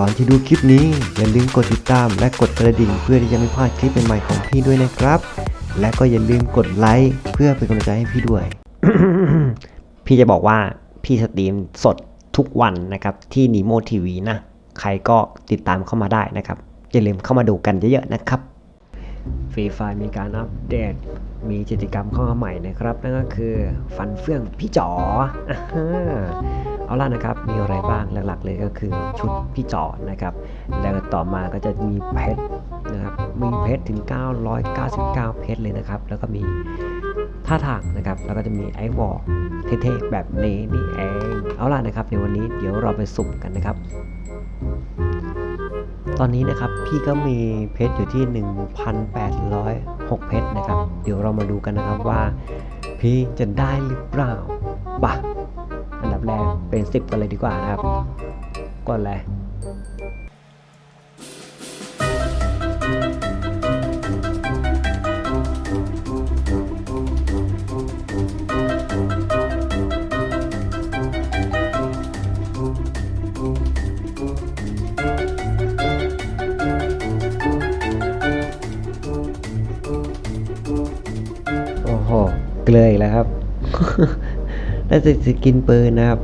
ก่อนที่ดูคลิปนี้ อย่าลืมกดติดตามและกดกระดิ่ง เพื่อที่จะไม่พลาดคลิปใหม่ๆของพี่ด้วยนะครับ และก็อย่าลืมกดไลค์เพื่อเป็นกำลังใจให้พี่ด้วย พี่จะบอกว่าพี่สตรีมสดทุกวันนะครับที่นีโมทีวีนะ ใครก็ติดตามเข้ามาได้นะครับ อย่าลืมเข้ามาดูกันเยอะๆนะครับฟรีไฟมีการอัปเดต มีกิจกรรมเข้ามาใหม่นะครับ นั่นก็คือ ฟันเฟื่องพี่จ๋อ เอาล่ะนะครับ มีอะไรบ้างหลักๆ เลยก็คือชุดพี่จ๋อนะครับ แล้วต่อมาก็จะมีเพชรนะครับ มีเพชรถึง 999 เพชรเลยนะครับ แล้วก็มีท่าทางนะครับ แล้วก็จะมีไอวอลเท่ๆแบบนี้นี่เอง เอาล่ะนะครับ ในวันนี้เดี๋ยวเราไปสุ่มกันนะครับ ตอนนี้นะครับพี่ก็มีเพชรอยู่ที่ 1,806 เพชรนะครับ เดี๋ยวเรามาดูกันนะครับว่าพี่จะได้หรือเปล่าปะ อันดับแรกเป็น 10 กันเลยดีกว่านะครับก่อนเลยโอ้โหเกลยแล้วครับ ได้สกินปืนนะครับ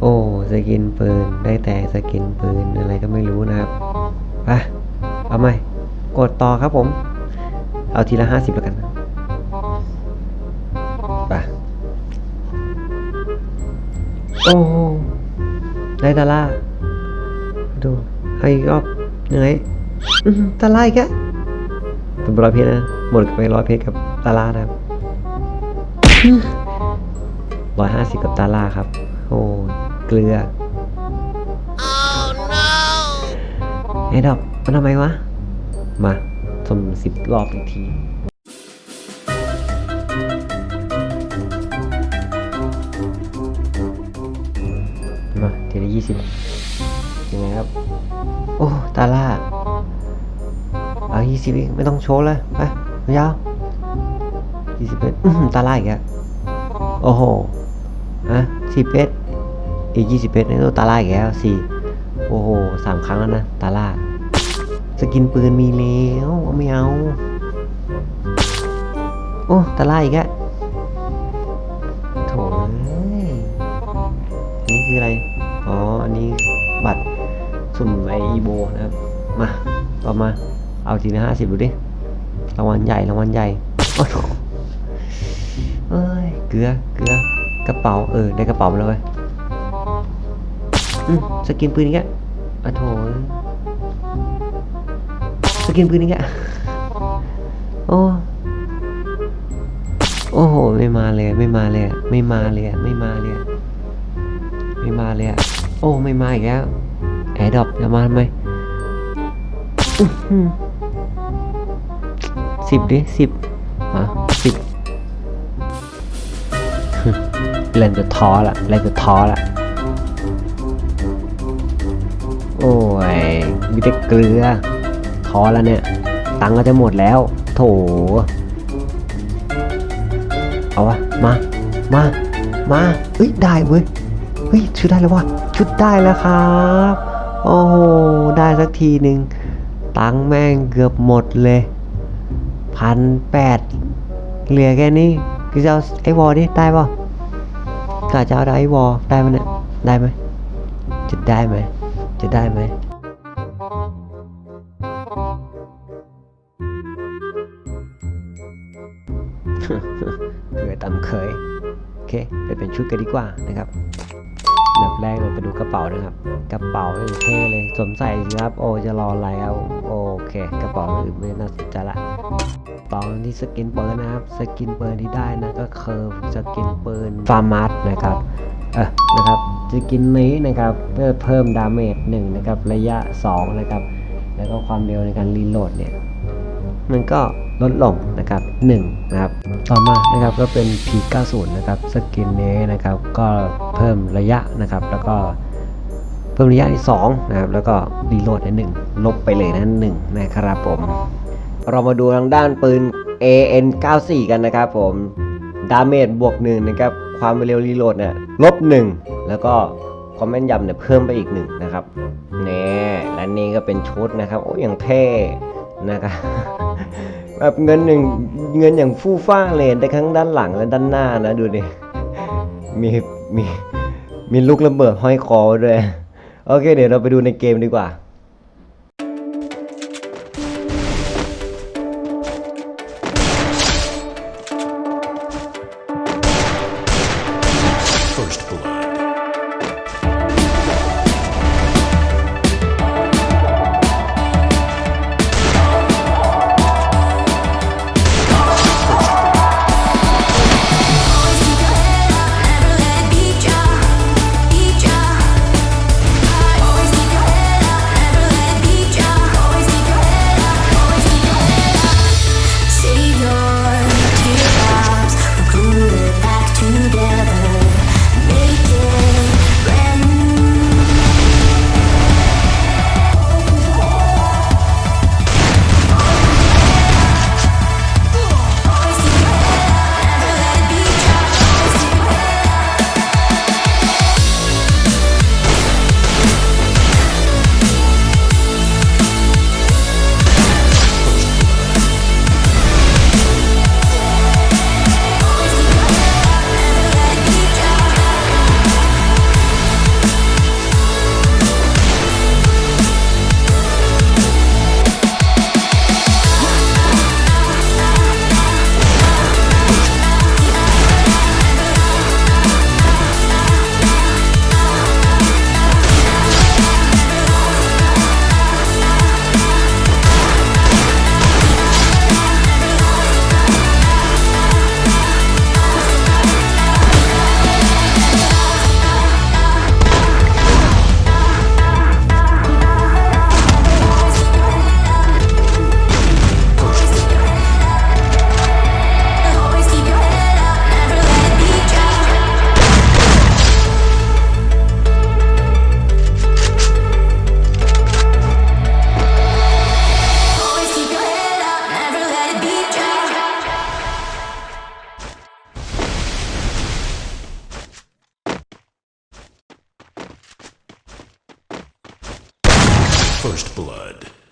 โอ้สกินปืนได้แต่สกินปืนอะไรก็ไม่รู้นะครับไปเอาไหมกดต่อครับผม เอาทีละห้าสิบแล้วกันไปโอ้ได้ตาล่าดูเอาอีกรอบยังไงอื้อหือตาล่าอีกแล้วเป็นร้อยเพชรนะ หมดไปร้อยเพชรกับตาล่านะครับ ร้อยห้าสิบกับตาล่าครับ โอ้เกลือไอ้ดอกมันทำไมวะ มาชมสิบรอบอีกทีมาทีละยี่สิบยังไงครับ โอ้ ตาล่า เอายี่สิบอีกไม่ต้องโชว์เลยไปยาวยี่สิบเป็นตาล่าอีกอะโอ้โห อะสิบเพชรอีกยี่สิบเพชรในตัวตาล่าอีกแล้วสี่โอ้โหสามครั้งแล้วนะตาล่าสกินปืนมีแล้วเอาไม่เอา โอ้ตาล่าอีกแล้วโถนนี้คืออะไร อ๋อ อันนี้บัตรสุ่มไออีโบนะครับ มาต่อมา เอาทีละห้าสิบดูดิ รางวัลใหญ่ รางวัลใหญ่ โอ้โหเอ้ยเกลือ เกลือ กระเป๋าเออได้กระเป๋ามาแล้วเว้ยสกินปืนอีกแล้วอะโถสกินปืนอีกแล้วโอ้โอ้โหไม่มาเลยไม่มาเลยไม่มาเลยไม่มาเลยไม่มาเลยโอ้ไม่มาอีกแล้วแอร์ดรอปจะมาทำไมอื้อหือสิบดิสิบอะสิบ เล่นจะท้อละเล่นจะท้อละโอ้ยมีแต่เกลือท้อแล้วเนี่ย ตังก็จะหมดแล้ว โถเอาวะมา มา มาเฮ้ยได้เว้ยเฮ้ยชุดได้แล้ววะชุดได้แล้วครับโอ้โหได้สักทีหนึ่งตังแม่งเกือบหมดเลยพันแปดเหลือแค่นี้คือจะเอาไอ้วอลดิได้ป่ะ กะจะเอาไอ้วอลได้ไหมเนี่ยได้ไหมจะได้ไหมจะได้ไหมเกิดตามเคยโอเคไปเป็นชุดกันดีกว่านะครับอันดับแรกเราไปดูกระเป๋านะครับ กระเป๋าอย่างเท่เลยสวมใส่สิครับ โอจะรออะไรครับโอเค กระเป๋าอื่นไม่น่าสนใจละ ตอนที่สกินปืนนะครับ สกินปืนที่ได้นะก็คือสกินปืนฟาร์มัสนะครับเออนะครับสกินนี้นะครับเพื่อเพิ่มดาเมจหนึ่งนะครับระยะ 2 นะครับ แล้วก็ความเร็วในการรีโหลดเนี่ยมันก็ลดลงนะครับ1นะครับต่อมานะครับก็เป็น P90 นะครับสกินนี้นะครับก็เพิ่มระยะนะครับแล้วก็เพิ่มระยะที่2นะครับแล้วก็รีโหลดใน1ลบไปเลยนะ1นะครับผม เรามาดูทางด้านปืน AN94 กันนะครับผม ดาเมจบวก1นะครับ ความเร็วรีโหลดเนี่ยลบ1แล้วก็ความแม่นยำเนี่ยเพิ่มไปอีก1นะครับแน่ก็เป็นชุดนะครับ โอ้อย่างเท่นะครับแบบเงินหนึ่งเงินอย่างฟู่ฟ้าเลยแต่ทั้งด้านหลังและด้านหน้านะดูดิมีมีมีลูกระเบิดห้อยคอด้วย โอเค เดี๋ยวเราไปดูในเกมดีกว่า First Blood.